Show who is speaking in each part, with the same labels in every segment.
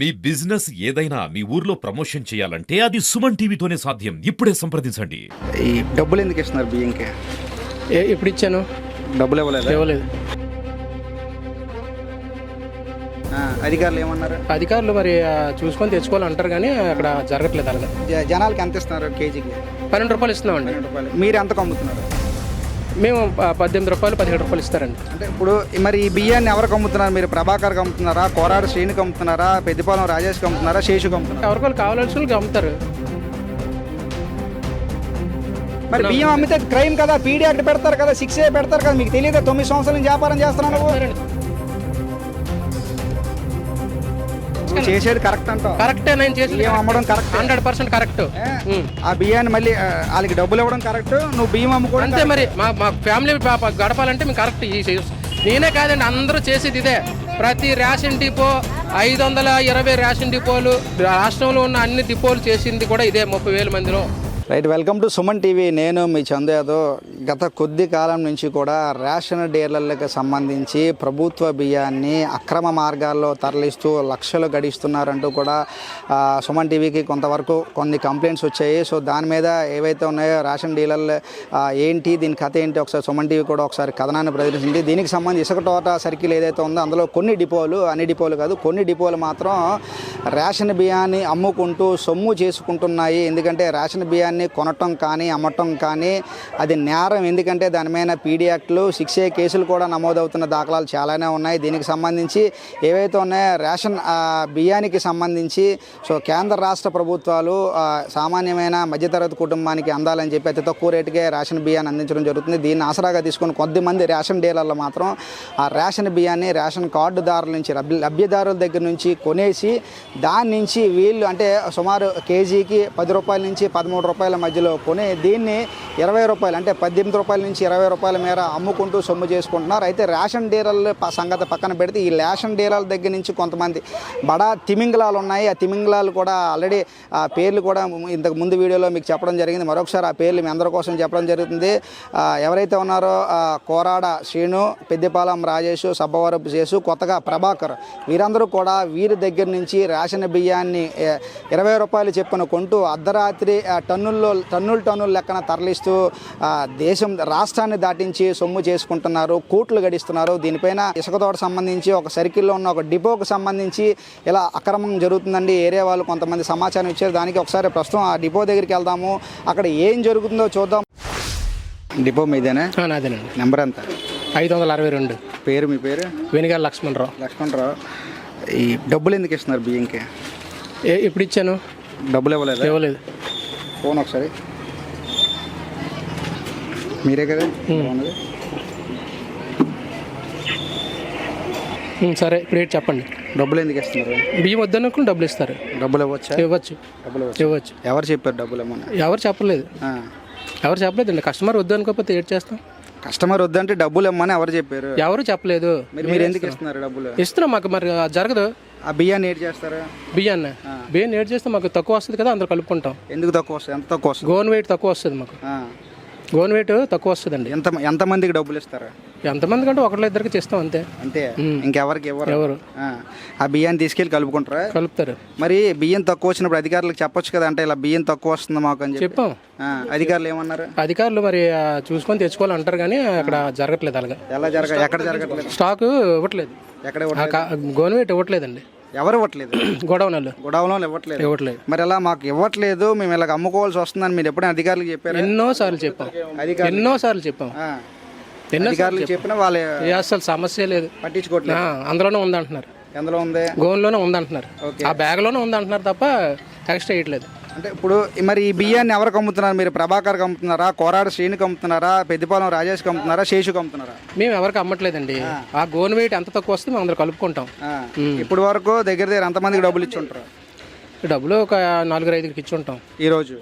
Speaker 1: మీ business ఏదైనా మీ ఊర్లో promotion చేయాలంటే అది సుమన్ టీవీతోనే సాధ్యం. ఇప్పుడే సంప్రదించండి.
Speaker 2: ఈ డబ్బులు ఎందుకు ఇస్తున్నారు బియ్యంకి?
Speaker 3: ఏ ఇప్పుడు ఇచ్చాను?
Speaker 2: డబ్బులు ఇవ్వలేదు?
Speaker 3: ఇవ్వలేదు.
Speaker 2: అధికారులు ఏమన్నారు?
Speaker 3: అధికారులు మరి ఆ, చూసుకొని తెచ్చుకోవాలి అంటారు కానీ అక్కడ జరగట్లేదు అలాగా
Speaker 2: జ- జనాలకి ఎంత ఇస్తున్నారు కేజీకి?
Speaker 3: పన్నెండు రూపాయలు ఇస్తున్నామండి.
Speaker 2: పన్నెండు రూపాయలు. మీరు ఎంతకు అమ్ముతున్నారు
Speaker 3: మేము పద్దెనిమిది రూపాయలు పదిహేడు రూపాయలు ఇస్తారండి.
Speaker 2: అంటే ఇప్పుడు మరి ఈ బియ్యాన్ని ఎవరికి అమ్ముతున్నారు మీరు ప్రభాకర్కి అమ్ముతున్నారా కోరాడు శ్రేణికి అమ్ముతున్నారా పెద్దపాలెం రాజేష్కి అమ్ముతున్నారా శేషుకి అమ్ముతున్నారా
Speaker 3: ఎవరికాలు కావాల్సిన వాళ్ళకి అమ్ముతారు
Speaker 2: మరి బియ్యం అమ్మితే క్రైమ్ కదా పీడీ యాక్ట్ పెడతారు కదా సిక్స్ ఏ పెడతారు కదా మీకు తెలియదు తొమ్మిది సంవత్సరాల నుంచి వ్యాపారం చేస్తున్నావు నువ్వు చేసేది కరెక్ట్ అంటావు.
Speaker 3: కరెక్టే నేను చేసి
Speaker 2: బియ్యం అమ్మడం కరెక్ట్.
Speaker 3: Hundred percent correct.
Speaker 2: ఆ బియ్యాన్ని మళ్ళీ ఆ, వాళ్ళకి డబ్బులు ఇవ్వడం కరెక్ట్ నువ్వు బియ్యం అమ్ముకోవడం
Speaker 3: అంతే మరి మా మా ఫ్యామిలీ పాప గడపాలంటే మేము కరెక్ట్ ఈ ఈ- నేనే కాదండి అందరూ చేసేది ఇదే. ప్రతి రేషన్ డిపో ఐదు వందల ఇరవై రేషన్ డిపోలు రాష్ట్రంలో ఉన్న అన్ని డిపోలు చేసింది కూడా ఇదే ముప్పై వేల మందిలో.
Speaker 2: Right welcome to Suman TV. నేను మీ చందు యాదవ్. గత కొద్ది కాలం నుంచి కూడా రేషన్ డీలర్లకు సంబంధించి ప్రభుత్వ బియ్యాన్ని అక్రమ మార్గాల్లో తరలిస్తూ లక్షలు గడిస్తున్నారంటూ కూడా సుమన్ టీవీకి కొంతవరకు కొన్ని కంప్లైంట్స్ వచ్చాయి. సో దాని మీద ఏవైతే ఉన్నాయో రేషన్ డీలర్లు ఏంటి దీని కథ ఏంటి ఒకసారి సుమన్ టీవీ కూడా ఒకసారి కథనాన్ని ప్రదర్శించింది. దీనికి సంబంధించి ఇసుక తోట సర్కిల్ ఏదైతే ఉందో అందులో కొన్ని డిపోలు అన్ని డిపోలు కాదు కొన్ని డిపోలు మాత్రం రేషన్ బియ్యాన్ని అమ్ముకుంటూ సొమ్ము చేసుకుంటున్నాయి. ఎందుకంటే రేషన్ బియ్యాన్ని కొనటం కానీ అమ్మటం కానీ అది నేరం. ఎందుకంటే దాని మీద పీడీ యాక్ట్లు సిక్స్ కేసులు కూడా నమోదవుతున్న దాఖలాలు చాలానే ఉన్నాయి. దీనికి సంబంధించి ఏవైతే ఉన్నాయో రేషన్ బియ్యానికి సంబంధించి సో కేంద్ర రాష్ట్ర ప్రభుత్వాలు సామాన్యమైన మధ్యతరగతి కుటుంబానికి అందాలని చెప్పి అతి తక్కువ రేటుకే రేషన్ బియ్యాన్ని అందించడం జరుగుతుంది. దీన్ని ఆసరాగా తీసుకుని కొద్దిమంది రేషన్ డీలర్లు మాత్రం ఆ రేషన్ బియ్యాన్ని రేషన్ కార్డుదారుల నుంచి లబ్ధిదారుల దగ్గర నుంచి కొనేసి దాని నుంచి వీళ్ళు అంటే సుమారు కేజీకి పది రూపాయల నుంచి పదమూడు రూపాయలు మధ్యలో కొని దీన్ని ఇరవై రూపాయలు అంటే పద్దెనిమిది రూపాయల నుంచి ఇరవై రూపాయల మేర అమ్ముకుంటూ సొమ్ము చేసుకుంటున్నారు. అయితే రేషన్ డీలర్ల సంగతి పక్కన పెడితే ఈ రేషన్ డీలర్ల దగ్గర నుంచి కొంతమంది బడా తిమింగలాలు ఉన్నాయి. ఆ తిమింగలాలు కూడా ఆల్రెడీ ఆ పేర్లు కూడా ఇంతకు ముందు వీడియోలో మీకు చెప్పడం జరిగింది. మరొకసారి ఆ పేర్లు మీ అందరి కోసం చెప్పడం జరుగుతుంది. ఎవరైతే ఉన్నారో కోరాడ శ్రీను పెద్దపాలెం రాజేష్ సబ్బవరపు చేసు కొత్తగా ప్రభాకర్ వీరందరూ కూడా వీరి దగ్గర నుంచి రేషన్ బియ్యాన్ని ఇరవై రూపాయలు చెప్పున కొంటూ అర్ధరాత్రి ఆ, టన్నుల్లో టన్నులు టన్నుల లెక్కన తరలిస్తూ దేశం రాష్ట్రాన్ని దాటించి సొమ్ము చేసుకుంటున్నారు కోట్లు గడిస్తున్నారు. దీనిపైన ఇసుక తోట సంబంధించి ఒక సర్కిల్లో ఉన్న ఒక డిపోకు సంబంధించి ఇలా అక్రమం జరుగుతుందండి. ఏరియా వాళ్ళు కొంతమంది సమాచారం ఇచ్చారు. దానికి ఒకసారి ప్రస్తుతం ఆ డిపో దగ్గరికి వెళ్దాము. అక్కడ ఏం జరుగుతుందో చూద్దాం. డిపో మీదేనా?
Speaker 3: నాదేనండి.
Speaker 2: నెంబర్ ఎంత?
Speaker 3: ఐదు వందల అరవై రెండు.
Speaker 2: పేరు మీ పేరు?
Speaker 3: వెనిగాల లక్ష్మణరావు.
Speaker 2: లక్ష్మణరావు. ఈ డబ్బులు ఎందుకు ఇస్తున్నారు బియ్యంకి?
Speaker 3: ఏ ఇప్పుడు ఇచ్చాను?
Speaker 2: డబ్బులు ఇవ్వలేదు?
Speaker 3: ఇవ్వలేదు.
Speaker 2: ఫోన్ ఒకసారి. మీరే కదా?
Speaker 3: సరే ఇప్పుడు ఏంటి చెప్పండి.
Speaker 2: డబ్బులు ఎందుకు ఇస్తున్నారు?
Speaker 3: బియ్యం వద్దనుకుని డబ్బులు ఇస్తారు.
Speaker 2: డబ్బులు ఇవ్వచ్చా?
Speaker 3: ఇవ్వచ్చు.
Speaker 2: డబ్బులు ఇవ్వచ్చు. ఎవరు చెప్పారు డబ్బులు ఇవ్వమని
Speaker 3: ఎవరు చెప్పలేదు. ఎవరు చెప్పలేదండి. కస్టమర్ వద్దు అనుకోకపోతే ఏం చేస్తాం?
Speaker 2: కస్టమర్ వద్దంటే డబ్బులు ఇవ్వమని ఎవరు చెప్పారు?
Speaker 3: ఎవరు చెప్పలేదు.
Speaker 2: మీరు మీరు ఎందుకు ఇస్తున్నారు డబ్బులు?
Speaker 3: ఇస్తున్నాం మాకు మరి జరగదు.
Speaker 2: ఆ బియ్యాన్ని ఏడు చేస్తారు?
Speaker 3: బియ్యాన్ని? బియ్యాన్ని ఏడ్ చేస్తే మాకు తక్కువ వస్తుంది కదా అందరూ కలుపుకుంటాం.
Speaker 2: ఎందుకు తక్కువ వస్తుంది? ఎంత తక్కువ వస్తుంది?
Speaker 3: గోన్ వెయిట్ తక్కువ వస్తుంది మాకు. గోన్ వెయిట్ తక్కువ వస్తుందండి.
Speaker 2: ఎంత ఎంతమందికి డబ్బులు ఇస్తారు?
Speaker 3: ఎంతమంది కంటే ఒకళ్ళ ఇద్దరికి చేస్తాం అంతే.
Speaker 2: అంతే? ఇంకెవరికి ఇవ్వరు?
Speaker 3: ఎవరు?
Speaker 2: ఆ. బియ్యాన్ని తీసుకెళ్ళి కలుపుకుంటారా?
Speaker 3: కలుపుతారు.
Speaker 2: మరి బియ్యం తక్కువ వచ్చినప్పుడు అధికారులకు చెప్పొచ్చు కదా అంటే ఇలా బియ్యం తక్కువ వస్తుంది మాకు అని చెప్పి? అధికారులు ఏమన్నారు?
Speaker 3: అధికారులు మరి చూసుకొని తెచ్చుకోవాలి అంటారు కానీ అక్కడ జరగట్లేదు అలాగా.
Speaker 2: ఎలా జరగ ఎక్కడ జరగట్లేదు?
Speaker 3: స్టాక్ ఇవ్వట్లేదు.
Speaker 2: ఎక్కడ ఇవ్వట్లేదు?
Speaker 3: వెయిట్ ఇవ్వట్లేదండి.
Speaker 2: ఎవరు ఇవ్వట్లేదు?
Speaker 3: గోడౌన్లు
Speaker 2: గొడవలో ఇవ్వట్లేదు.
Speaker 3: ఇవ్వట్లేదు.
Speaker 2: మరి అలా మాకు ఇవ్వట్లేదు? మేము ఇలా అమ్ముకోవాల్సి వస్తుందని మీరు ఎప్పుడైనా అధికారులకు చెప్పారు?
Speaker 3: ఎన్నో సార్లు చెప్పాం. ఎన్నో సార్లు చెప్పాం. ఎన్నో
Speaker 2: అధికారులకు చెప్పినా వాళ్ళు
Speaker 3: అసలు సమస్య లేదు.
Speaker 2: పట్టించుకోవట్లేదు.
Speaker 3: అందులోనే ఉందంటున్నారు.
Speaker 2: ఎందులో ఉంది?
Speaker 3: గోన్లోనే ఉందంటున్నారు. ఆ బ్యాగ్లోనే ఉందంటున్నారు తప్ప ఎక్స్ట్రా వేయట్లేదు.
Speaker 2: అంటే ఇప్పుడు మరి ఈ బియ్యాన్ని ఎవరికి అమ్ముతున్నారు మీరు ప్రభాకర్కి అమ్ముతున్నారా కోరాడు శ్రీనికి అమ్ముతున్నారా పెద్దపాలెం రాజేష్కి అమ్ముతున్నారా శేషుకి అమ్ముతున్నారా
Speaker 3: మేము ఎవరికి అమ్మట్లేదండి ఆ. గోన్ వెయిట్ ఎంత తక్కువ వస్తే మేము అందరూ కలుపుకుంటాం.
Speaker 2: ఇప్పుడు వరకు దగ్గర దగ్గర ఎంతమందికి డబ్బులు ఇచ్చి ఉంటారు?
Speaker 3: డబ్బులు ఒక నలుగురు ఐదుగురికి ఇచ్చి ఉంటాం.
Speaker 2: ఈ రోజు?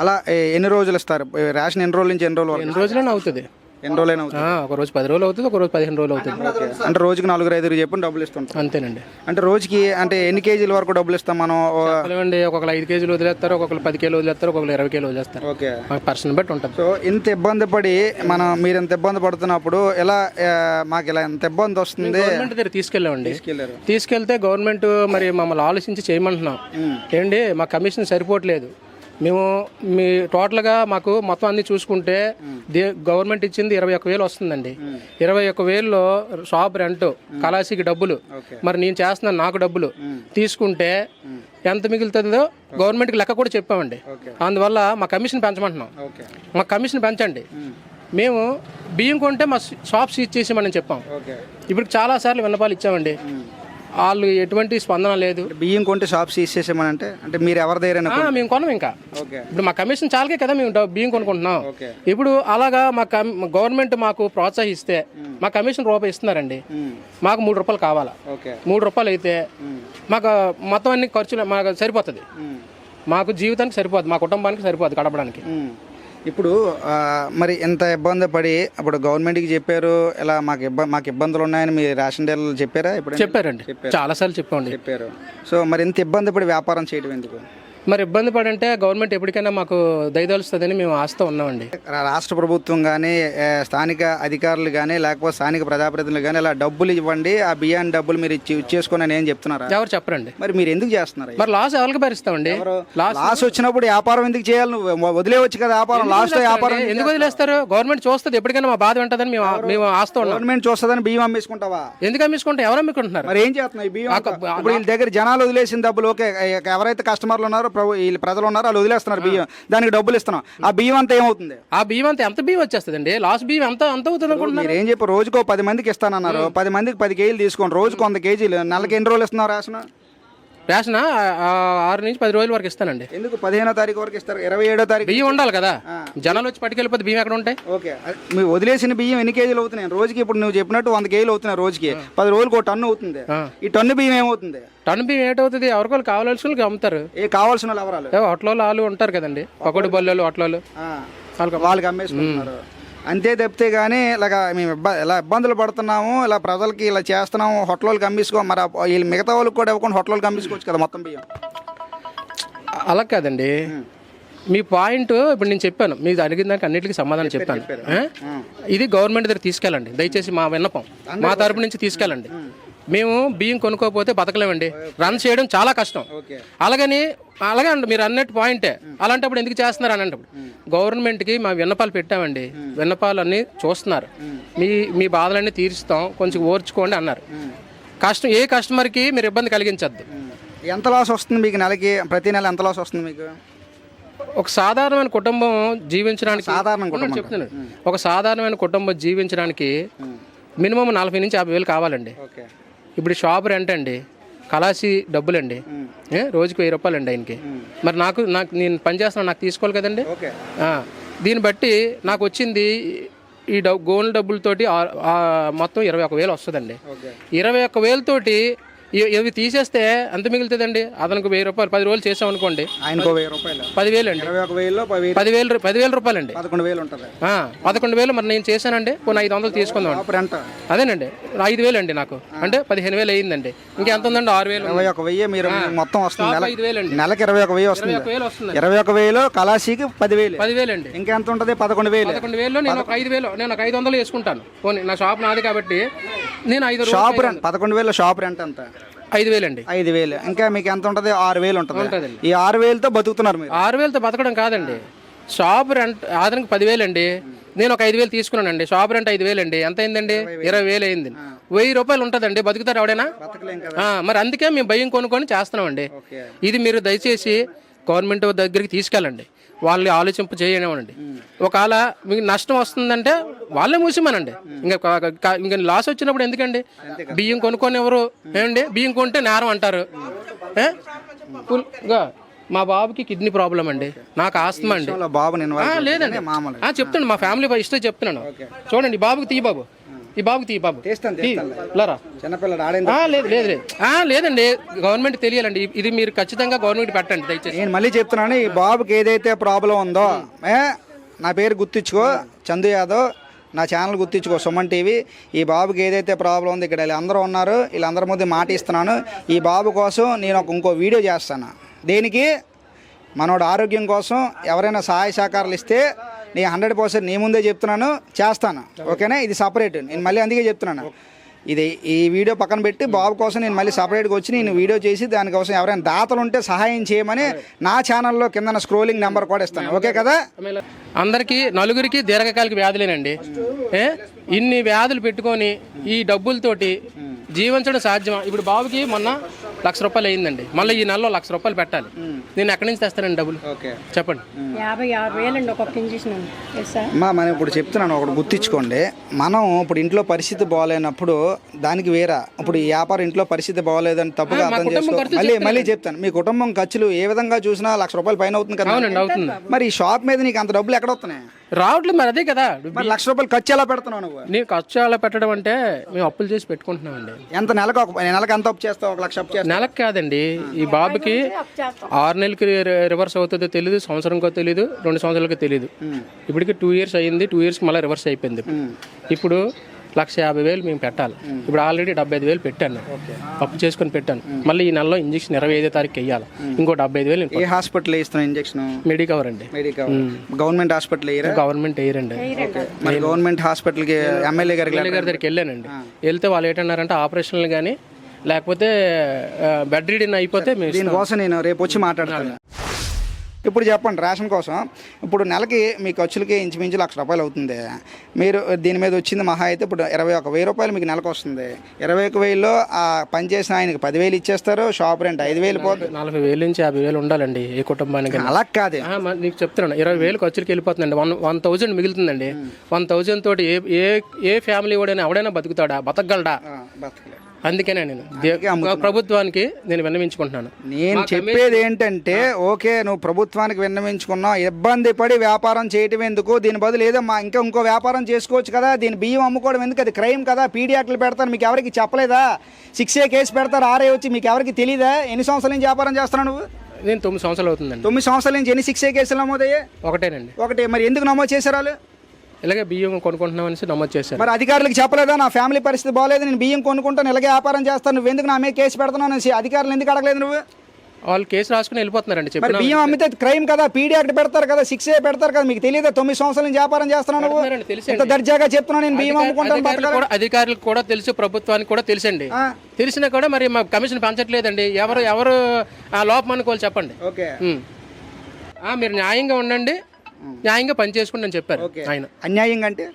Speaker 2: అలా ఎన్ని రోజులు ఇస్తారు? రేషన్ ఎన్ని రోజుల నుంచి ఎన్ని రోజుల
Speaker 3: ఎన్ని రోజులైనా అవుతుంది.
Speaker 2: ఎన్ని రోజులైనా అవుతుంది?
Speaker 3: ఒక రోజు పది రోజులు అవుతుంది ఒక రోజు పదిహేను రోజులు అవుతుంది.
Speaker 2: ఓకే. అంటే రోజుకి నలుగురు ఐదుగురు చెప్పి డబ్బులు ఇస్తుంటాం.
Speaker 3: అంతేనండి.
Speaker 2: అంటే రోజుకి అంటే ఎన్ని కేజీల వరకు డబ్బులు ఇస్తాం మనం? ఓ,
Speaker 3: చెప్పలేమండి ఒక్కొక్కరు ఐదు కేజీలు వదిలేస్తారు ఒక్కొక్కరు పది కేజీలు వదిలేస్తారు ఒక్కొక్కరు ఇరవై కేజీలు వదిలేస్తారు.
Speaker 2: ఓకే.
Speaker 3: పర్సన్ బట్టి ఉంటుంది.
Speaker 2: సో ఇంత ఇబ్బంది పడి మనం మీరు ఇంత ఇబ్బంది పడుతున్నప్పుడు ఎలా ఆ, మాకు ఇలా ఎంత ఇబ్బంది వస్తుంది?
Speaker 3: గవర్నమెంట్ దగ్గర తీసుకెళ్ళామండి.
Speaker 2: తీసుకెళ్ళారు
Speaker 3: తీసుకెళ్తే గవర్నమెంట్ మరి మమ్మల్ని ఆలోచించి చేయమంటున్నాం. ఏంటి మా కమిషన్ సరిపోవట్లేదు. మేము మీ టోటల్గా మాకు మొత్తం అన్ని చూసుకుంటే దే గవర్నమెంట్ ఇచ్చింది ఇరవై ఒక్క వేలు వస్తుందండి. ఇరవై ఒక్క వేలలో షాప్ రెంట్ కళాశీకి డబ్బులు. మరి నేను చేస్తున్నాను నాకు డబ్బులు తీసుకుంటే ఎంత మిగులుతుందో గవర్నమెంట్కి లెక్క కూడా చెప్పామండి. అందువల్ల మా కమిషన్ పెంచమంటున్నాం. మా కమిషన్ పెంచండి. మేము. బియ్యం కొంటే మా షాప్ సీజ్ చేసామని చెప్పాం ఇప్పుడు చాలా సార్లు విన్నపాలు ఇచ్చామండి. వాళ్ళు ఎటువంటి స్పందన లేదు.
Speaker 2: బియ్యం కొంటే షాప్ సీజ్ చేసామని అంటే అంటే మీరు ఎవరి దగ్గర
Speaker 3: మేము కొనం ఇంకా.
Speaker 2: ఓకే.
Speaker 3: ఇప్పుడు మా కమిషన్ చాలకే కదా మేము బియ్యం కొనుక్కుంటున్నాం. ఇప్పుడు అలాగా మా గవర్నమెంట్ మాకు ప్రోత్సహిస్తే మా కమిషన్ రూపాయి ఇస్తున్నారండి. మాకు మూడు రూపాయలు కావాలా? మూడు రూపాయలు అయితే మాకు మొత్తం అన్ని ఖర్చులు మాకు సరిపోతుంది. మాకు జీవితానికి సరిపోదు మా కుటుంబానికి సరిపోదు గడపడానికి.
Speaker 2: ఇప్పుడు మరి ఇంత ఇబ్బంది పడి అప్పుడు గవర్నమెంట్కి చెప్పారు? ఇలా మాకు ఇబ్బంది మాకు ఇబ్బందులు ఉన్నాయని మీ రేషన్ డీలర్లు చెప్పారా? ఇప్పుడు
Speaker 3: చెప్పారండి. చాలా సార్లు చెప్పామండి.
Speaker 2: చెప్పారు. సో మరి ఇంత ఇబ్బంది పడి వ్యాపారం చేయడం ఎందుకు?
Speaker 3: మరి ఇబ్బంది పడంటే గవర్నమెంట్ ఎప్పటికైనా మాకు దయదలుస్తుందని మేము ఆశతో ఉన్నామండి.
Speaker 2: రాష్ట్ర ప్రభుత్వం కానీ స్థానిక అధికారులు కానీ లేకపోతే స్థానిక ప్రజాప్రతినిధులు కానీ ఇలా డబ్బులు ఇవ్వండి ఆ బియ్యాన్ని డబ్బులు మీరు ఇచ్చి ఇచ్చేసుకొని ఏం చెప్తున్నారా?
Speaker 3: ఎవరు చెప్పరండి.
Speaker 2: మరి మీరు ఎందుకు చేస్తున్నారు
Speaker 3: మరి లాస్ ఎవరికి భరిస్తామండి? లాస్
Speaker 2: లాస్ వచ్చినప్పుడు వ్యాపారం ఎందుకు చేయాలి? నువ్వు వదిలేవచ్చు కదా వ్యాపారం. లాస్ట్ వ్యాపారం
Speaker 3: ఎందుకు వదిలేస్తారు? గవర్నమెంట్ చూస్తుంది ఎప్పటికైనా మా బాధ ఉంటుందని మేము మేము ఆస్తో ఉన్నాం.
Speaker 2: గవర్నమెంట్ చూస్తుందని బియ్యం అమ్మేసుకుంటావా?
Speaker 3: ఎందుకు అమ్మించుకుంటే ఎవరు అమ్ముకుంటున్నారు?
Speaker 2: మరి ఏం చేస్తున్నాయి బియ్యం ఇప్పుడు వీళ్ళ దగ్గర జనాలు వదిలేసిన డబ్బులు ఓకే ఎవరైతే కస్టమర్లు ఉన్నారో ప్రభు వీళ్ళు ప్రజలు ఉన్నారో వాళ్ళు వదిలేస్తున్నారు బియ్యం. దానికి డబ్బులు ఇస్తున్నాం. ఆ బియ్యం అంతా ఏమవుతుంది?
Speaker 3: ఆ బియ్యం అంతా ఎంత బియ్యం వచ్చేస్తుందండి? లాస్ట్ బియ్యం ఎంత ఎంత అవుతుంది అనుకుంటున్నారు?
Speaker 2: మీరు ఏం చెప్పి రోజుకో పది మందికి ఇస్తానన్నారు. పది మందికి పది కేజీలు తీసుకోండి. రోజుకు వంద కేజీలు. నెలకి ఎన్ని రోజులు ఇస్తున్నారు రేషన్
Speaker 3: రేషన్ ఆరు నుంచి పది రోజుల వరకు ఇస్తానండి.
Speaker 2: ఎందుకు? పదిహేనో తారీఖు వరకు ఇస్తారు. ఇరవై ఏడో తారీఖు
Speaker 3: బియ్యం ఉండాలి కదా? జనాలు వచ్చి పట్టుకెళ్ళిపోతే బియ్యం ఎక్కడ ఉంటాయి?
Speaker 2: ఓకే. మీరు వదిలేసిన బియ్యం ఎన్ని కేజీలు అవుతున్నాయి? రోజుకి ఇప్పుడు నువ్వు చెప్పినట్టు వంద కేజీలు అవుతున్నాయి రోజుకి. పది రోజులకు ఒక టన్ను అవుతుంది. ఈ టన్ను బియ్యం ఏమవుతుంది?
Speaker 3: టన్ బియ్యం ఏటవుతుంది? ఎవరికో కావాల్సిన వాళ్ళకి అమ్ముతారు.
Speaker 2: ఏ కావాల్సిన వాళ్ళు ఎవరాలు
Speaker 3: ఏ హోటల్లో వాళ్ళు ఉంటారు కదండి. పకోడి బొల్లలు. వాళ్ళకి
Speaker 2: వాళ్ళకి అమ్మేసుకుంటున్నారు. అంతే తప్పితే కానీ ఇలాగ మేము ఇలా ఇబ్బందులు పడుతున్నాము ఇలా ప్రజలకి ఇలా చేస్తున్నాము హోటల్కి అమ్మేసుకో మరి వీళ్ళు మిగతా వాళ్ళకి కూడా ఇవ్వకుండా హోటల్కి అమ్మేసుకోవచ్చు కదా మొత్తం బియ్యం.
Speaker 3: అలా కాదండి. మీ పాయింట్ ఇప్పుడు నేను చెప్పాను. మీరు అడిగిన దానికి అన్నిటికీ సమాధానం చెప్పాను ఆ? ఇది గవర్నమెంట్ దగ్గర తీసుకెళ్ళండి. దయచేసి మా విన్నపం. మా తరపు నుంచి తీసుకెళ్ళండి. మేము బియ్యం కొనుక్కోకపోతే బతకలేమండి. రన్ చేయడం చాలా కష్టం. అలాగని అలాగే అండి మీరు అన్నట్టు పాయింటే. అలాంటప్పుడు ఎందుకు చేస్తున్నారు అని అన్నప్పుడు. గవర్నమెంట్కి మా విన్నపాలు పెట్టామండి. విన్నపాలు అన్నీ చూస్తున్నారు. మీ మీ బాధలన్నీ తీరుస్తాం. కొంచెం ఓర్చుకోండి అన్నారు. కష్టం ఏ కస్టమర్కి మీరు ఇబ్బంది కలిగించద్దు.
Speaker 2: ఎంత లాస్ వస్తుంది మీకు నెలకి? ప్రతి నెల ఎంత లాస్ వస్తుంది మీకు?
Speaker 3: ఒక సాధారణమైన కుటుంబం జీవించడానికి
Speaker 2: సాధారణ
Speaker 3: ఉండండి, చెప్తున్నాను. ఒక సాధారణమైన కుటుంబం జీవించడానికి మినిమం నలభై నుంచి యాభై వేలు కావాలండి.
Speaker 2: ఓకే.
Speaker 3: ఇప్పుడు షాప్ రెంట్ అండి కళాసి డబ్బులండి. రోజుకి వెయ్యి రూపాయలు అండి ఆయనకి. మరి నాకు నాకు నేను పని చేస్తున్నాను నాకు తీసుకోవాలి కదండి? దీన్ని బట్టి నాకు వచ్చింది ఈ డబ్బు గోల్డ్ డబ్బులతోటి మొత్తం ఇరవై ఒక వేలు వస్తుందండి. ఇరవై ఒక్క వేలతోటి ఇవి తీసేస్తే ఎంత మిగులుతుందండి. అతనికి వెయ్యి రూపాయలు పది రోజులు చేసాం అనుకోండి.
Speaker 2: ఆయనకు వెయ్యి రూపాయలు?
Speaker 3: పదివేలు అండి
Speaker 2: ఇరవై ఒక వెయ్యిలో పది
Speaker 3: పదివేలు పదివేల రూపాయలండి.
Speaker 2: పదకొండు వేలు ఉంటుంది.
Speaker 3: పదకొండు వేలు మరి నేను చేశానండి. కొన్ని ఐదు వందలు తీసుకుందాం అదేనండి. ఐదు వేలు అండి నాకు అంటే పదిహేను వేలు అయ్యిందండి ఇంకెంత ఉందండి? ఆరు వేలు
Speaker 2: ఇరవై ఒక వెయ్యి మీరు మొత్తం వస్తుంది
Speaker 3: ఐదు వేలు అండి
Speaker 2: నెలకి ఇరవై ఒక వెయ్యి వస్తుంది.
Speaker 3: వేలు
Speaker 2: ఇరవై ఒక వెయ్యిలో కళాశీకి పదివేలు.
Speaker 3: పదివేలు అండి
Speaker 2: ఇంకెంత ఉంటుంది? పదకొండు వేలు.
Speaker 3: పదకొండు వేలు నేను ఒక ఐదు వేలు నేను ఒక ఐదు వందలు వేసుకుంటాను. పోనీ నా షాప్ నాది కాబట్టి నేను ఐదు
Speaker 2: షాప్ రెంట్ పదకొండు వేలు షాప్ రెంట్ ఎంత?
Speaker 3: ఐదు వేలు అండి
Speaker 2: ఐదు వేలు. ఇంకా మీకు ఎంత ఉంటుంది? ఆరు వేలు ఉంటుంది. ఈ ఆరు వేలతో బతుకుతున్నారు మీరు.
Speaker 3: ఆరు వేలతో బతకడం కాదండి. షాప్ రెంట్ ఆదరణకి పదివేలు అండి నేను ఒక ఐదు వేలు తీసుకున్నానండి. షాప్ రెంట్ ఐదు వేలు అండి ఎంత అయిందండి? ఇరవై వేలు. అయింది. వెయ్యి రూపాయలు ఉంటుందండి. బతుకుతారు ఎవడైనా? మరి అందుకే మేము భయం కొనుక్కొని చేస్తున్నామండి. ఇది మీరు దయచేసి గవర్నమెంట్ దగ్గరికి తీసుకెళ్ళండి. వాళ్ళు ఆలోచింప చేయనివ్వండి. ఒకవేళ మీకు నష్టం వస్తుందంటే వాళ్ళే మూసిమనండి. ఇంకా ఇంకా లాస్ వచ్చినప్పుడు ఎందుకండి? బియ్యం కొనుక్కొని ఎవరు? ఏమండి? బియ్యం కొంటే నేరం అంటారు. మా బాబుకి కిడ్నీ ప్రాబ్లం అండి. నాకు ఆస్తమా అండి. లేదండి. చెప్తాను. మా ఫ్యామిలీ ఇష్టం చెప్తున్నాను. చూడండి బాబుకి తీ బాబు ఈ బాబుకి తీ బాబు. లేరా. లేదు లేదు లేదండి గవర్నమెంట్ తెలియాలండి. ఇది మీరు ఖచ్చితంగా గవర్నమెంట్ పెట్టండి దయచేసి.
Speaker 2: నేను మళ్ళీ చెప్తున్నాను ఈ బాబుకి ఏదైతే ప్రాబ్లం ఉందో ఏ నా పేరు గుర్తించుకో చందు యాదవ్. నా ఛానల్ గుర్తించుకో సుమన్ టీవీ. ఈ బాబుకి ఏదైతే ప్రాబ్లం ఉందో ఇక్కడ వీళ్ళందరూ ఉన్నారు. వీళ్ళందరి మధ్య మాట ఇస్తున్నాను. ఈ బాబు కోసం నేను ఒక ఇంకో వీడియో చేస్తాను. దేనికి? మనోడు ఆరోగ్యం కోసం ఎవరైనా సహాయ సహకారాలు ఇస్తే నేను హండ్రెడ్ పర్సెంట్ నీ ముందే చెప్తున్నాను చేస్తాను. ఓకేనా? ఇది సపరేట్. నేను మళ్ళీ అందుకే చెప్తున్నాను. ఇది ఈ వీడియో పక్కన పెట్టి బాబు కోసం నేను మళ్ళీ సపరేట్గా వచ్చి నేను వీడియో చేసి దానికోసం ఎవరైనా దాతలు ఉంటే సహాయం చేయమని నా ఛానల్లో కింద స్క్రోలింగ్ నెంబర్ కూడా ఇస్తాను. ఓకే కదా?
Speaker 3: అందరికీ నలుగురికి దీర్ఘకాలిక వ్యాధులేనండి. ఇన్ని వ్యాధులు పెట్టుకొని ఈ డబ్బులతోటి జీవించడం సాధ్యమా? ఇప్పుడు బాబుకి మొన్న లక్ష రూపాయలు అయిందండి. మళ్ళీ ఈ నెలలో లక్ష రూపాయలు పెట్టాలి. నేను ఎక్కడి నుంచి తెస్తానండి డబ్బులు?
Speaker 2: ఓకే.
Speaker 3: చెప్పండి.
Speaker 4: యాభై ఆరు వేలండి ఒక్కొక్క ఇంజక్షన్. అండి తెలుసా
Speaker 2: అమ్మా మనం ఇప్పుడు చెప్తున్నాను ఒకటి గుర్తించుకోండి. మనం ఇప్పుడు ఇంట్లో పరిస్థితి బాగాలేనప్పుడు దానికి వేరా. ఇప్పుడు ఈ వ్యాపారం ఇంట్లో పరిస్థితి బాగాలేదని తప్పుగా
Speaker 3: మా
Speaker 2: అర్థం
Speaker 3: కుటుంబం
Speaker 2: చేసుకో
Speaker 3: ఖర్చులు
Speaker 2: మళ్ళీ మళ్ళీ చెప్తాను. మీ కుటుంబం ఖర్చులు ఏ విధంగా చూసినా లక్ష రూపాయల పైన అవుతుంది కదా?
Speaker 3: అవునండి అవుతుంది.
Speaker 2: మరి ఈ షాప్ మీద నీకు అంత డబ్బులు ఎక్కడ వస్తున్నాయి?
Speaker 3: రావట్లేదు మరి అదే కదా.
Speaker 2: మరి లక్ష రూపాయలు ఖర్చు ఎలా పెడుతున్నావు నువ్వు?
Speaker 3: నేను ఖర్చు అలా పెట్టడం అంటే మేము అప్పులు చేసి పెట్టుకుంటున్నామండి.
Speaker 2: ఎంత నెలకు ఒక నెలకు ఎంత అప్పు చేస్తావు? ఒక లక్ష అప్పు చేస్తావు?
Speaker 3: నెలకు కాదండి. ఈ బాబుకి ఆరు నెలలకి రివర్స్ అవుతుందో తెలియదు సంవత్సరంకో తెలియదు రెండు సంవత్సరాలకో తెలియదు ఇప్పటికి టూ ఇయర్స్ అయ్యింది టూ ఇయర్స్కి మళ్ళీ రివర్స్ అయిపోయింది. ఇప్పుడు లక్ష యాభై వేలు మేము పెట్టాలి. ఇప్పుడు ఆల్రెడీ డెబ్బై ఐదు వేలు పెట్టాను. అప్పు చేసుకొని పెట్టాను. మళ్ళీ ఈ నెలలో ఇంజక్షన్ ఇరవై ఐదో తారీఖు వేయాలి. ఇంకో డెబ్బై ఐదు వేలు
Speaker 2: ఏ హాస్పిటల్ ఇస్తున్నావు ఇంజక్షన్?
Speaker 3: మెడికవర్ అండి.
Speaker 2: గవర్నమెంట్ హాస్పిటల్
Speaker 3: గవర్నమెంట్ వేయరండి.
Speaker 2: మరి గవర్నమెంట్ హాస్పిటల్కి ఎమ్మెల్యే
Speaker 3: ఎమ్మెల్యే గారి దగ్గరికి వెళ్ళానండి. వెళ్తే వాళ్ళు ఏంటన్నారంటే ఆపరేషన్లు కానీ లేకపోతే బెడ్ రీడింగ్ అయిపోతే.
Speaker 2: దీనికోసం నేను రేపు వచ్చి మాట్లాడతాను. ఇప్పుడు చెప్పండి రేషన్ కోసం. ఇప్పుడు నెలకి మీ ఖర్చులకి ఇంచుమించు లక్ష రూపాయలు అవుతుంది. మీరు దీని మీద వచ్చింది మహా అయితే ఇప్పుడు ఇరవై ఒక వెయ్యి రూపాయలు మీకు నెలకు వస్తుంది. ఇరవై ఒక వెయ్యిలో ఆ పని చేసిన ఆయనకి పదివేలు ఇచ్చేస్తారు షాప్ రెంట్ ఐదు వేలు పోతుంది
Speaker 3: నలభై వేలు నుంచి యాభై వేలు ఉండాలండి ఏ కుటుంబానికి.
Speaker 2: అలా కాదే.
Speaker 3: నీకు చెప్తున్నాను ఇరవై వేలు ఖర్చులకి వెళ్ళిపోతుందండి. వన్ వన్ థౌజండ్ మిగులుతుందండి. వన్ థౌజండ్ తోటి ఏ ఏ ఏ ఫ్యామిలీ వాడైనా ఎవడైనా బతుకుతాడా? బతకగలడా?
Speaker 2: ఆ, బతకలే.
Speaker 3: అందుకనే నేను దే- ప్రభుత్వానికి నేను విన్నవించుకుంటున్నాను.
Speaker 2: నేను చెప్పేది ఏంటంటే ఓకే నువ్వు ప్రభుత్వానికి విన్నవించుకున్నావు ఇబ్బంది పడి వ్యాపారం చేయటం ఎందుకు? దీని బదులు ఏదో మా ఇంకా ఇంకో వ్యాపారం చేసుకోవచ్చు కదా దీని బియ్యం అమ్ముకోవడం ఎందుకు? అది క్రైమ్ కదా పీడియాక్లు పెడతారు మీకు ఎవరికి చెప్పలేదా? సిక్స్ ఏ కేసు పెడతారు ఆర్ఏ వచ్చి మీకు ఎవరికి తెలియదా ఎన్ని సంవత్సరాల నుంచి వ్యాపారం చేస్తున్నావు నువ్వు?
Speaker 3: నేను తొమ్మిది సంవత్సరాలు అవుతుందండి.
Speaker 2: తొమ్మిది సంవత్సరాల నుంచి ఎన్ని సిక్స్ ఏ కేసులు నమోదయ్యాయి?
Speaker 3: ఒకటేనండి.
Speaker 2: ఒకటి మరి ఎందుకు నమోదు చేశారు వాళ్ళు?
Speaker 3: ఇలాగే బియ్యం కొనుక్కుంటున్నాం అనేసి నమోదు చేశాను
Speaker 2: మరి అధికారులకు చెప్పలేదా? నా ఫ్యామిలీ పరిస్థితి బాగాలేదు నేను బియ్యం కొనుక్కుంటాను ఇలాగే వ్యాపారం చేస్తాను నువ్వు ఎందుకు నా మీద కేసు పెడతాను అనేసి అధికారులు ఎందుకు అడగలేదు నువ్వు?
Speaker 3: వాళ్ళు కేసు రాసుకుని వెళ్ళిపోతున్నారండి
Speaker 2: మరి
Speaker 3: చెప్పిన
Speaker 2: బియ్యం అమ్మితే క్రైమ్ కదా పీడీ యాక్ట్ పెడతారు కదా సిక్స్ ఏ పెడతారు కదా మీకు తెలియదా? తొమ్మిది సంవత్సరాల నుంచి వ్యాపారం
Speaker 3: తెలుసండి.
Speaker 2: ఎంత దర్జాగా చెప్తున్నా నేను బియ్యం అమ్ముకుంటాను
Speaker 3: అధికారులకు కూడా తెలుసు ప్రభుత్వానికి కూడా తెలుసండి తెలిసినా కూడా మరి మా కమిషన్ పెంచట్లేదండి. ఎవరు ఎవరు ఆ లోపం అనుకోవాలి చెప్పండి.
Speaker 2: ఓకే.
Speaker 3: మీరు న్యాయంగా ఉండండి. న్యాయంగా పని చేసుకోండి అని చెప్పారు ఆయన.
Speaker 2: అన్యాయంగా అంటే?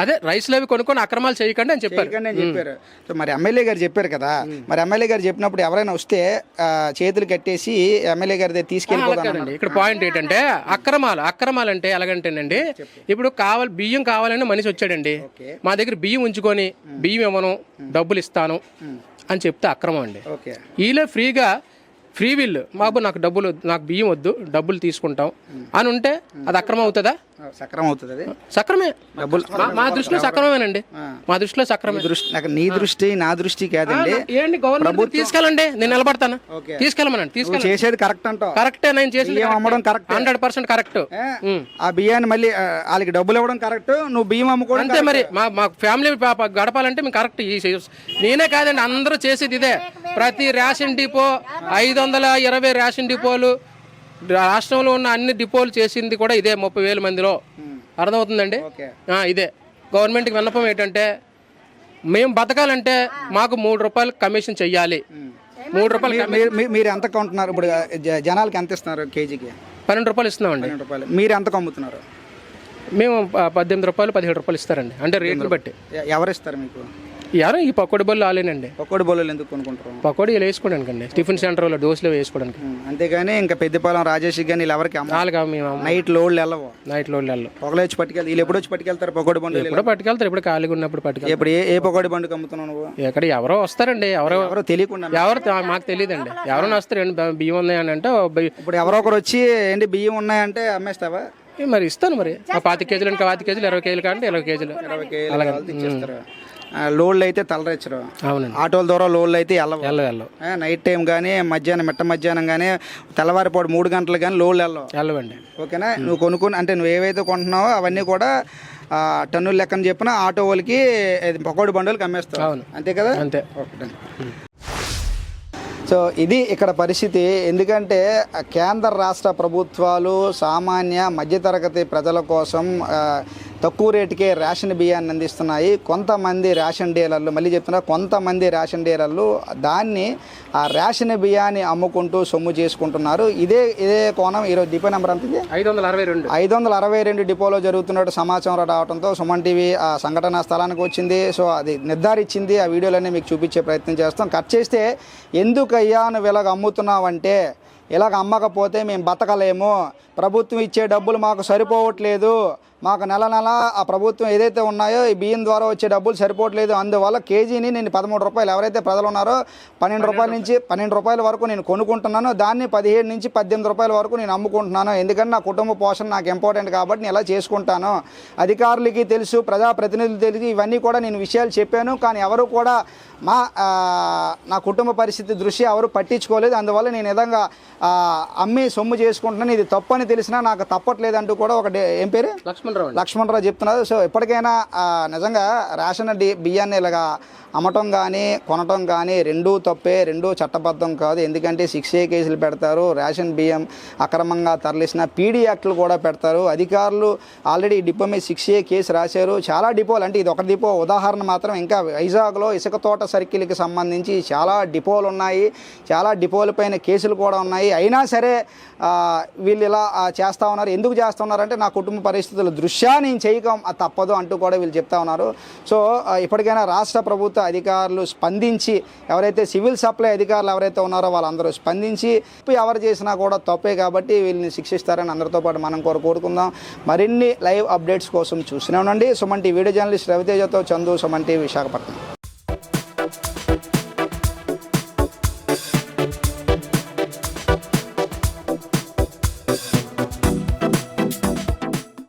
Speaker 3: అదే రైస్లు అవి కొనుక్కొని అక్రమాలు చేయకండి అని చెప్పారు.
Speaker 2: చెప్పారు. సో మరి ఎమ్మెల్యే గారు చెప్పారు కదా. మరి ఎమ్మెల్యే గారు చెప్పినప్పుడు ఎవరైనా వస్తే చేతులు కట్టేసి ఎమ్మెల్యే గారి దగ్గర
Speaker 3: అలా
Speaker 2: తీసుకెళ్ళిపోతాను
Speaker 3: కాదండి. ఇక్కడ పాయింట్ ఏంటంటే అక్రమాలు అక్రమాలు అంటే ఎలాగంటేనండి ఇప్పుడు కావాలి బియ్యం కావాలని మనిషి వచ్చాడండి. మా దగ్గర బియ్యం ఉంచుకొని బియ్యం ఇవ్వను డబ్బులు ఇస్తాను అని చెప్తే అక్రమం అండి. ఈలే ఫ్రీగా ఫ్రీ విల్. బాబు నాకు డబ్బులు నాకు బియ్యం వద్దు డబ్బులు తీసుకుంటాం. అని ఉంటే అది అక్రమం అవుతుందా?
Speaker 2: సక్రం అవుతుంది అది?
Speaker 3: సక్రమే.
Speaker 2: డబ్బులు
Speaker 3: మా- దృష్టిలో సక్రమేనండి. మా దృష్టిలో సక్రమే.
Speaker 2: దృష్టి నీ దృష్టి నా దృష్టి కాదండి.
Speaker 3: ఏంటి గవర్నమెంట్ తీసుకెళ్ళండి. నేను నిలబడతాను. తీసుకెళ్ళమనండి
Speaker 2: నువ్వు
Speaker 3: తీసుకెళ్ళండి.
Speaker 2: చేసేది కరెక్ట్ అంటావు.
Speaker 3: కరెక్టే నేను చేసి
Speaker 2: అమ్మడం కరెక్ట్.
Speaker 3: Hundred percent correct.
Speaker 2: ఆ బియ్యాన్ని మళ్ళీ వాళ్ళకి డబ్బులు ఇవ్వడం కరెక్ట్ నువ్వు బియ్యం అమ్ముకోవడం
Speaker 3: అంతే మరి. మా మా ఫ్యామిలీ గడపాలంటే మేము కరెక్ట్ నేనే కాదండి అందరూ చేసేది ఇదే. ప్రతి రేషన్ డిపో ఐదు వందల ఇరవై రేషన్ డిపోలు రాష్ట్రంలో ఉన్న అన్ని డిపోలు చేసింది కూడా ఇదే ముప్పై వేల మందిలో. అర్థమవుతుందండి? ఇదే. గవర్నమెంట్కి విన్నపం ఏంటంటే మేము బతకాలంటే మాకు మూడు రూపాయలు కమిషన్ చెయ్యాలి. మూడు రూపాయలు
Speaker 2: మీరు- ఎంత కొంటున్నారు? ఇప్పుడు జనాలకి ఎంత ఇస్తున్నారు కేజీకి?
Speaker 3: పన్నెండు రూపాయలు ఇస్తున్నామండి.
Speaker 2: రూపాయలు. మీరు ఎంత అమ్ముతున్నారు
Speaker 3: మేము పద్దెనిమిది రూపాయలు పదిహేడు రూపాయలు ఇస్తారండి. అంటే రేట్లు బట్టి.
Speaker 2: ఎవరు ఇస్తారు మీకు?
Speaker 3: ఎవరో ఈ పకోడి బళ్ళు ఆలేనండి.
Speaker 2: ఒక్కడి బోళ్ళు ఎందుకు కొనుక్కుంటారు?
Speaker 3: పకోడీ ఇలా వేసుకోవడానికి అండి టిఫిన్ సెంటర్లో దోశలు వేసుకోవడానికి.
Speaker 2: అంతేగాని ఇంకా పెద్దపాలెం రాజేష్ కానీ వీళ్ళు ఎవరికి అమ్మ
Speaker 3: నాలుగు మేము
Speaker 2: నైట్ లోడ్లు వెళ్ళవు.
Speaker 3: నైట్లో వెళ్ళాలి
Speaker 2: పొగలు వచ్చి పట్టుకెళ్తారు వీళ్ళు ఎప్పుడు వచ్చి పట్టుకెళ్తారు పొగడి బండ్లు
Speaker 3: ఎప్పుడో పట్టుకెళ్తారు ఎప్పుడు ఖాళీగా ఉన్నప్పుడు పట్టుకెళ్తారు.
Speaker 2: ఇప్పుడు ఏ ఏ పొగడి బండుకు అమ్ముతున్నావు నువ్వు?
Speaker 3: ఎక్కడ ఎవరో వస్తారండి ఎవరో
Speaker 2: ఎవరో తెలియకుండా
Speaker 3: ఎవరు తా- మాకు తెలియదండి. ఎవరైనా వస్తారండి బ- బియ్యం ఉన్నాయని అంటే ఓ బియ్యం-
Speaker 2: ఇప్పుడు ఎవరో ఒకరు వచ్చి ఏంటి బియ్యం ఉన్నాయంటే అమ్మేస్తావా?
Speaker 3: ఏ మరి ఇస్తాను మరి. ఆ పాతి కేజీలు అంటే పాతి కేజీలు ఇరవై కేజీలు కాంటే ఇరవై కేజీలు.
Speaker 2: ఇరవై కేజీలు కావాలి తెచ్చేస్తారు ఆ, లోడ్లు అయితే తలరెచ్చరు.
Speaker 3: అవునండి.
Speaker 2: ఆటోల ద్వారా లోడ్లు అయితే వెళ్ళవు
Speaker 3: వెళ్ళ వెళ్ళవు
Speaker 2: ఆ, నైట్ టైం కానీ మధ్యాహ్నం మిట్ట మధ్యాహ్నం కానీ తెల్లవారిపాటు మూడు గంటలు కానీ లోడ్లు వెళ్ళవు
Speaker 3: వెళ్ళవండి
Speaker 2: ఓకేనా? నువ్వు కొనుక్కుని అంటే నువ్వు ఏవైతే కొంటున్నావో అవన్నీ కూడా టన్నుల లెక్కన చెప్పిన ఆటో వాళ్ళకి పకోడి బండులకి అమ్మేస్తావు
Speaker 3: అవును.
Speaker 2: అంతే కదా?
Speaker 3: అంతే.
Speaker 2: ఓకే. సో ఇది ఇక్కడ పరిస్థితి. ఎందుకంటే కేంద్ర రాష్ట్ర ప్రభుత్వాలు సామాన్య మధ్యతరగతి ప్రజల కోసం తక్కువ రేటుకే రేషన్ బియ్యాన్ని అందిస్తున్నాయి. కొంతమంది రేషన్ డీలర్లు మళ్ళీ చెప్తున్నా కొంతమంది రేషన్ డీలర్లు దాన్ని ఆ రేషన్ బియ్యాన్ని అమ్ముకుంటూ సొమ్ము చేసుకుంటున్నారు. ఇదే ఇదే కోణం ఈరోజు డిపో నెంబర్ ఎంత
Speaker 3: ఐదు వందల అరవై రెండు.
Speaker 2: ఐదు వందల అరవై రెండు డిపోలో జరుగుతున్నట్టు సమాచారం రావడంతో సుమన్ టీవీ ఆ సంఘటన స్థలానికి వచ్చింది. సో అది నిర్ధారించింది. ఆ వీడియోలన్నీ మీకు చూపించే ప్రయత్నం చేస్తాం. కట్ చేస్తే ఎందుకయ్యా నువ్వు ఇలాగ అమ్ముతున్నావంటే? ఇలాగ అమ్మకపోతే మేము బతకలేము. ప్రభుత్వం ఇచ్చే డబ్బులు మాకు సరిపోవట్లేదు. మాకు నెల నెల ఆ ప్రభుత్వం ఏదైతే ఉన్నాయో ఈ బియ్యం ద్వారా వచ్చే డబ్బులు సరిపోవట్లేదు. అందువల్ల కేజీని నేను పదమూడు రూపాయలు ఎవరైతే ప్రజలు ఉన్నారో పన్నెండు రూపాయల నుంచి పన్నెండు రూపాయల వరకు నేను కొనుక్కుంటున్నాను. దాన్ని పదిహేడు నుంచి పద్దెనిమిది రూపాయల వరకు నేను అమ్ముకుంటున్నాను. ఎందుకంటే నా కుటుంబ పోషణ నాకు ఇంపార్టెంట్ కాబట్టి నేను ఎలా చేసుకుంటాను అధికారులకి తెలుసు ప్రజాప్రతినిధులు తెలుసు. ఇవన్నీ కూడా నేను విషయాలు చెప్పాను. కానీ ఎవరు కూడా మా నా కుటుంబ పరిస్థితి దృష్ట్యా ఎవరు పట్టించుకోలేదు. అందువల్ల నేను విధంగా అమ్మి సొమ్ము చేసుకుంటున్నాను. ఇది తప్పు అని తెలిసినా నాకు తప్పట్లేదు అంటూ కూడా ఒక ఏం పేరు?
Speaker 3: లక్ష్మణరావు
Speaker 2: లక్ష్మణరావు చెప్తున్నారు. సో ఎప్పటికైనా ఆ, నిజంగా రేషన్ డి బియ్యాన్ని ఇలాగా అమ్మటం కానీ కొనటం కానీ రెండూ తప్పే రెండూ చట్టబద్ధం కాదు. ఎందుకంటే సిక్స్ ఏ కేసులు పెడతారు. రేషన్ బియ్యం అక్రమంగా తరలిసిన పీడీ యాక్టులు కూడా పెడతారు. అధికారులు ఆల్రెడీ డిపో మీద సిక్స్ ఏ కేసు రాశారు. చాలా డిపోలు అంటే ఇది ఒక డిపో. ఉదాహరణ మాత్రం ఇంకా వైజాగ్లో ఇసుక తోట సర్కిల్కి సంబంధించి చాలా డిపోలు ఉన్నాయి చాలా డిపోల పైన కేసులు కూడా ఉన్నాయి. అయినా సరే వీళ్ళు ఇలా చేస్తూ చేస్తా ఉన్నారు. ఎందుకు చేస్తున్నారంటే నా కుటుంబ పరిస్థితుల దృష్ట్యా నేను చేయకం తప్పదు అంటూ కూడా వీళ్ళు చెప్తా ఉన్నారు. సో ఇప్పటికైనా రాష్ట్ర ప్రభుత్వ అధికారులు స్పందించి ఎవరైతే సివిల్ సప్లై అధికారులు ఎవరైతే ఉన్నారో వాళ్ళందరూ స్పందించి తప్పు ఎవరు చేసినా కూడా తప్పే కాబట్టి వీళ్ళని శిక్షిస్తారని అందరితో పాటు మనం కోరు కోరుకుందాం. మరిన్ని లైవ్ అప్డేట్స్ కోసం చూస్తూనే ఉండండి. సుమన్ టీ వీడియో జర్నలిస్ట్ రవితేజతో చందు సుమన్ విశాఖపట్నం.